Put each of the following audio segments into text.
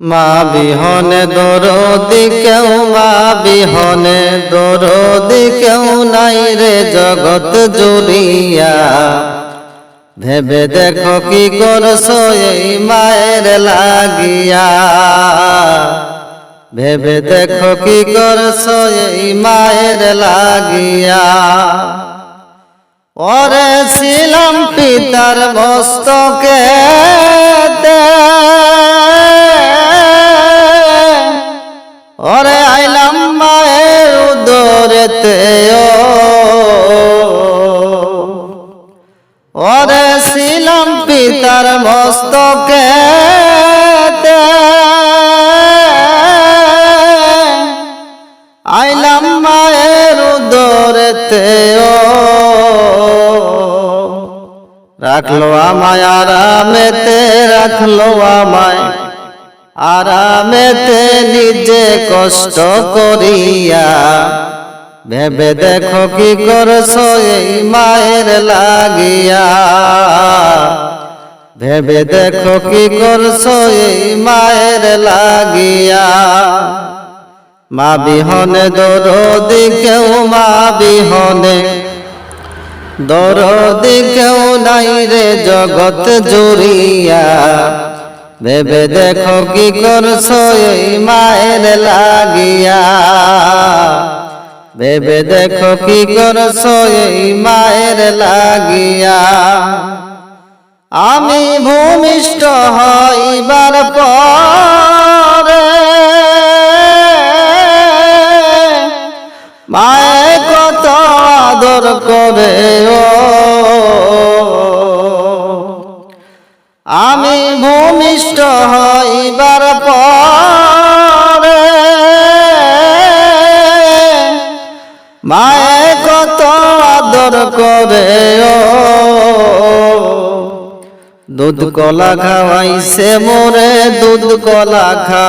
মা বিহনে দরদি কেউ মা বিহনে দরদি কেউ নাই রে জগৎ জুড়িয়া। ভেবে দেখো কি করছ এই মায়ের লাগিয়া। ভেবে দেখো কি করছ এই মায়ের লাগিয়া। ওরে ছিলাম পিতার মস্তকে আইলাম মায়ের উদরেতে রাখল আমায় আরামেতে, রাখল আমায় আরামেতে, নিজে কষ্ট করিয়া। ভেবে দেখো কি করছ এই মায়ের লাগিয়া। ভেবে দেখো কি করছ এই মায়ের লাগিয়া। মা বিহনে দরদি কেউ, মা বিহনে দরদি কেউ নাই রে জগৎ জুড়িয়া। ভেবে দেখো কি করছ এই মায়ের লাগিয়া। ভেবে দেখো কি করছ এই মায়ের লাগিয়া। আমি ভূমিষ্ঠ হইবার পরে করে আমি ভূমিষ্ঠ হইবার পরে মায়ে কত আদর করে দুধ কলা খাওয়াইছে মোরে, দুধ কলা খা।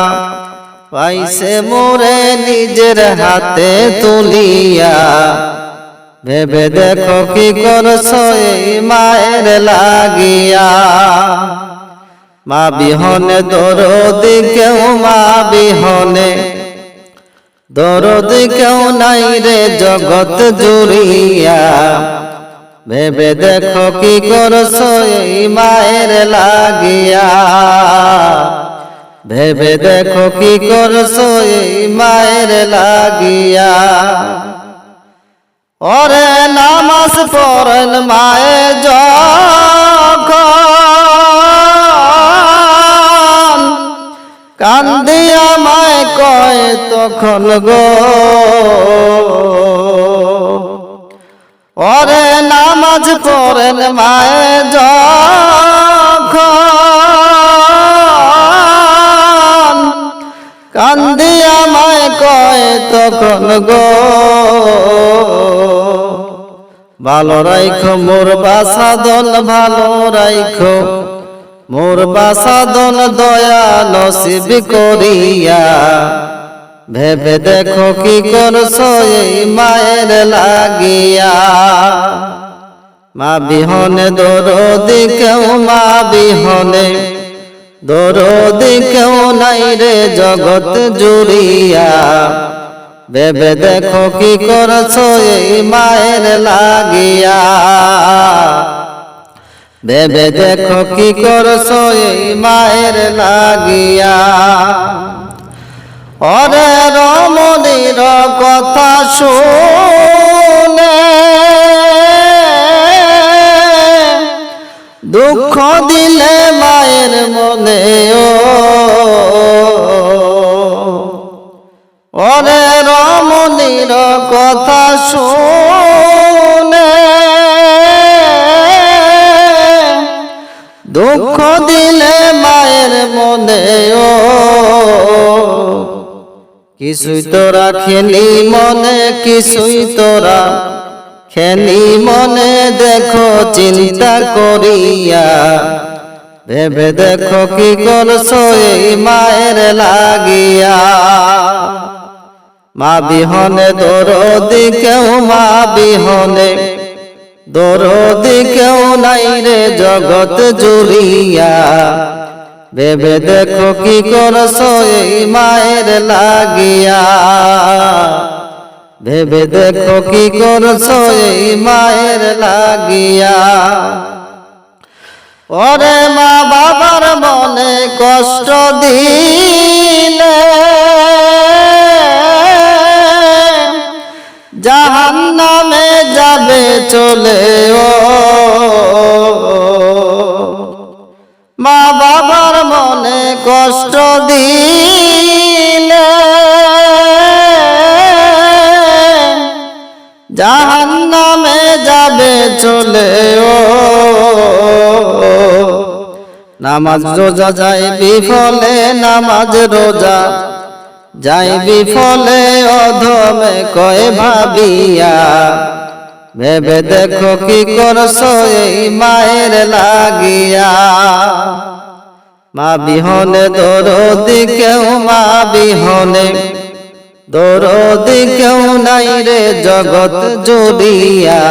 পাইছে মোরে নিজের হাতে তুলিয়া। ভেবে দেখো কি করছ এই মায়ের লাগিয়া। মা বিহনে, দরদি কেউ, মা বিহনে। দরদি কেউ নাই রে জগৎ জুড়িয়া। ভেবে দেখো কি করছ এই মায়ের লাগিয়া। ভেবে দেখো কি করছ এই মায়ের লাগিয়া। ওরে নামাজ পড়েন মায়ে যখন। কান্দিয়া মায় কয়, তখন গো। ওরে নামাজ পড়েন মায়ে যখন। কান্দিয়া মায় কয় তখন গো। ভালো রাইখো, মোর বাসাদন ভালো রাইখো। মোর বাসাদন দয়া নসিব করিয়া। ভেবে দেখো কি করছ এই মায়ের লাগিয়া। মা বিহনে দরদি, কেউ মা বিহনে দরদি কেউ নাই রে জগৎ জুড়িয়া। ভেবে দেখো কি করছ এই মায়ের লাগিয়া। ভেবে দেখো কি করছ এই মায়ের লাগিয়া। অরে রমণীর কথা শুনে দুঃখ দিলে মায়ের মনে ওরে রমণীর কথা শুনে দুঃখ দিলে মায়ের মনে, ও। কিছুই তোরা খেলি মনে, কিছুই তোরা খেলি মনে, দেখো চিন্তা করিয়া। ভেবে দেখো কি করছ এই মায়ের লাগিয়া। মা বিহনে, দরদি কেউ, মা বিহনে। দরদি কেউ নাই রে জগৎ জুড়িয়া। ভেবে দেখো কি করছ এই মায়ের লাগিয়া। ভেবে দেখো কি করছ এই মায়ের লাগিয়া। ওরে মা বাবার মনে কষ্ট দিলে। জাহান নামে যাবে চলে ও। মা বাবার মনে কষ্ট দিলে। জাহান নামে যাবে চলে ও। নামাজ রোজা যাই বিফলে নামাজ রোজা যাই বিফলে অধমে কয় ভাবিয়া। ভেবে দেখো কি করছ এই মায়ের লাগিয়া। মা বিহনে, দরদি কেউ, মা বিহনে। দরদি কেউ নাই রে, জগৎ জুড়িয়া।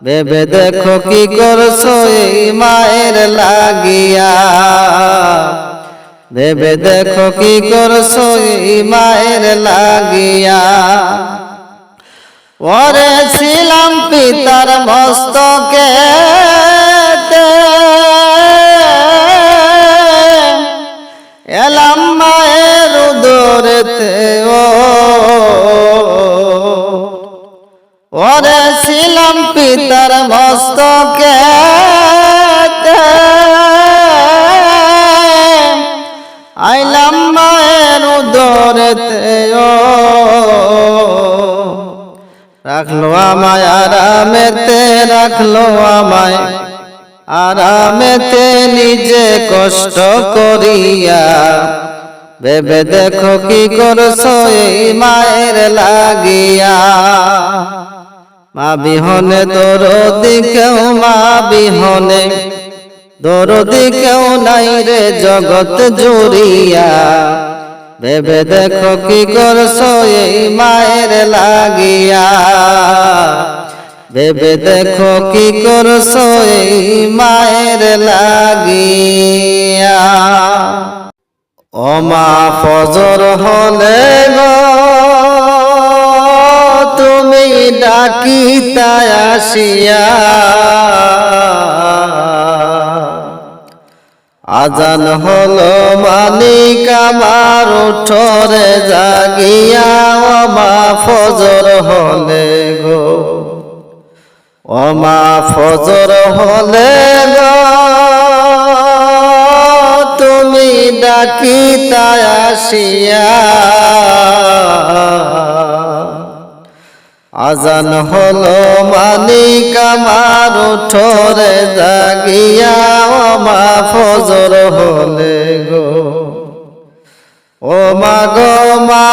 ভেবে দেখো কি করছ এই মায়ের লাগিয়া। ভেবে দেখো কি করছ এই মায়ের লাগিয়া। ওরে ছিলাম পিতার মস্তকে এলাম মায়ের উদরেতে ওরে মস্তকে আইলাম মায়ের উদরেতে রাখল আমায় আরামেতে, রাখল আমায় আরামেতে, নিজে কষ্ট করিয়া। ভেবে দেখো কি করছ এই মায়ের লাগিয়া। মা বিহনে দরদি কেউ মা বিহনে দরদি কেউ নাই রে জগৎ জুড়িয়া। ভেবে দেখো কি করছ এই মায়ের লাগিয়া। ভেবে দেখো কি করছ এই মায়ের লাগিয়া। ও মা ফজর হলে গো তুমি ডাকিতায় আসিয়া। আজান হলো মালিক আমার উঠরে জাগিয়া ও মা ফজর হলে গো ও মা ফজর হলে গো। তুমি ডাকিতায় আসিয়া। আজান হলো মালিক আমার, উঠরে জাগিয়া ও মা ফজর হলে গো। ও মা গো মা।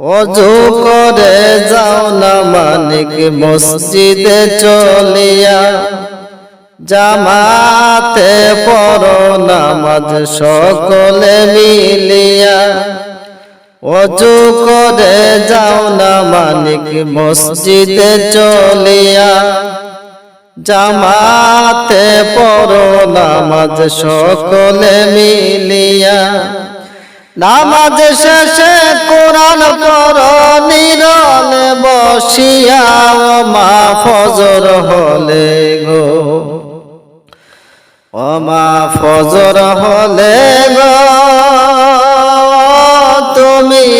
অজু করে যাও না মানিক মসজিদে চলিয়া। জামাতে পড়ো নামাজ সকলে মিলিয়া। অজু করে যাও না মানিক, মসজিদে চলিয়া। জামাতে পড়ো নামাজ সকলে মিলিয়া। নামাজ শেষে কোরআন পর নিরলে বসিয়া, ও মা ফজর হলে গো। ও মা ফজর হলে গো।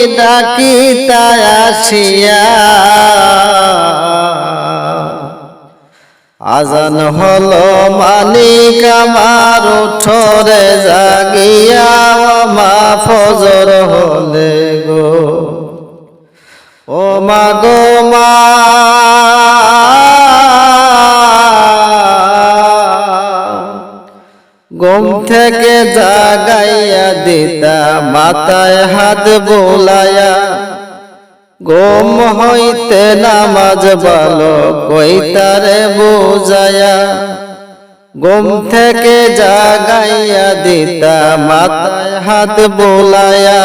তুমি ডাকিতায় আজান হলো মালিক আমার উঠরে জাগিয়া, মা ফজর হলে গো। ও মা গো মা। ঘুম থেকে জাগাইয়া দিতা, মাথায় হাত বোলায়া গোম হইতে নামাজ ভালো কইতারে বুঝায়া ঘুম থেকে জাগাইয়া দিতা, মাথায় হাত বোলায়া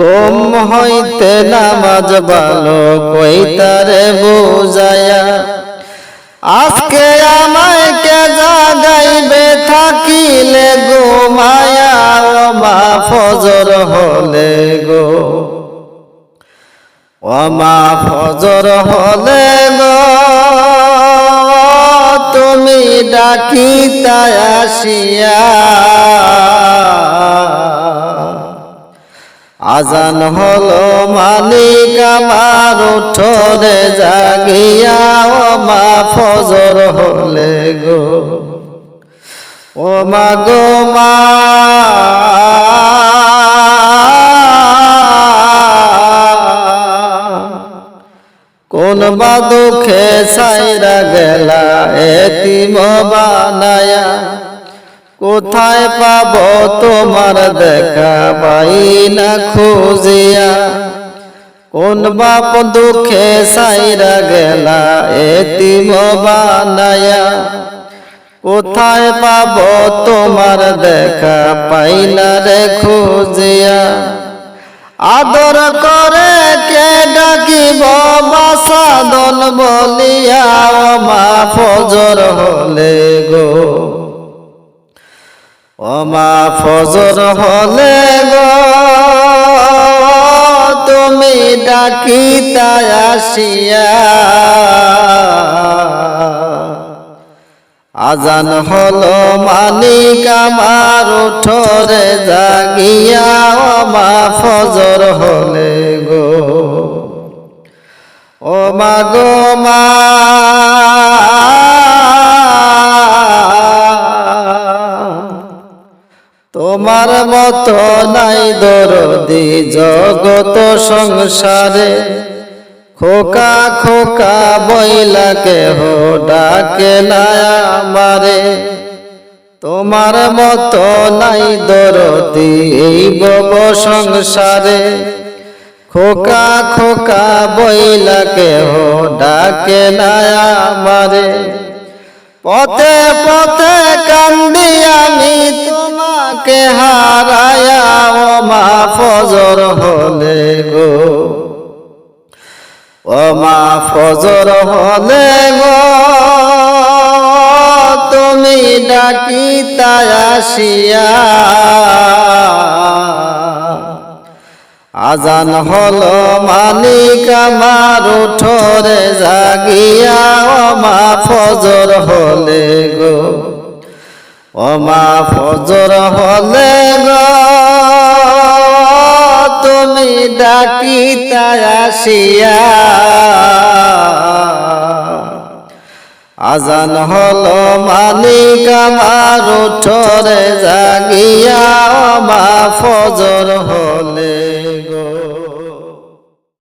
গোম হইতে নামাজ ভালো কইতারে বুঝায়া আজকে জাগাইবে থাকিলে গো মায়া মা ফজর হলে গো। ও মা ফজর হলে গো। তুমি ডাকিতা আসিয়া। আজান হলো মালিক আমার উঠোরে জাগিয়া ও ফজর হলে গো। ও মা গো কোন বা দুঃখে সাইরা গেলা এতিম বানায়া কোথায় পাব তোমার দেখা পাই না খুঁজিয়া। কোন বাপ দুঃখে সাইরা গেলা এতিম বানায়া কোথায় পাব তোমার দেখা পাই না রে খুঁজিয়া? আদর করে কে ডাকিব? বাসাদন বলিয়া, ও মা ফজর হলে গো। ও ফজর হলে গো, তুমি ডাকিতা আসিয়া। আজান হলো মালিক আমার উঠরে জাগিয়া মা ফজর হলে গো। ও মা গো মা। তোমার মতো নাই দরদি জগত সংসারে। খোকা খোকা বইলা কেহ ডাকে না আমারে। তোমার মতো নাই দরদি এই বব সংসারে। খোকা খোকা বইলা কেহ ডাকে না আমারে। পথে পথে কান্দি আমি তোমাকে হারায়া, ও মা ফজর হলে গো। ও মা ফজর হলে তুমি ডাকিতা আসিয়া। আজান হলো মালিক আমার উঠরে জাগিয়া ও মা ফজর হলে গো ও মা ফজর হলে গো। তুমি ডাকিতা আজান হলো মালিক আমার উঠরে জাগিয়া মা ফজর হলে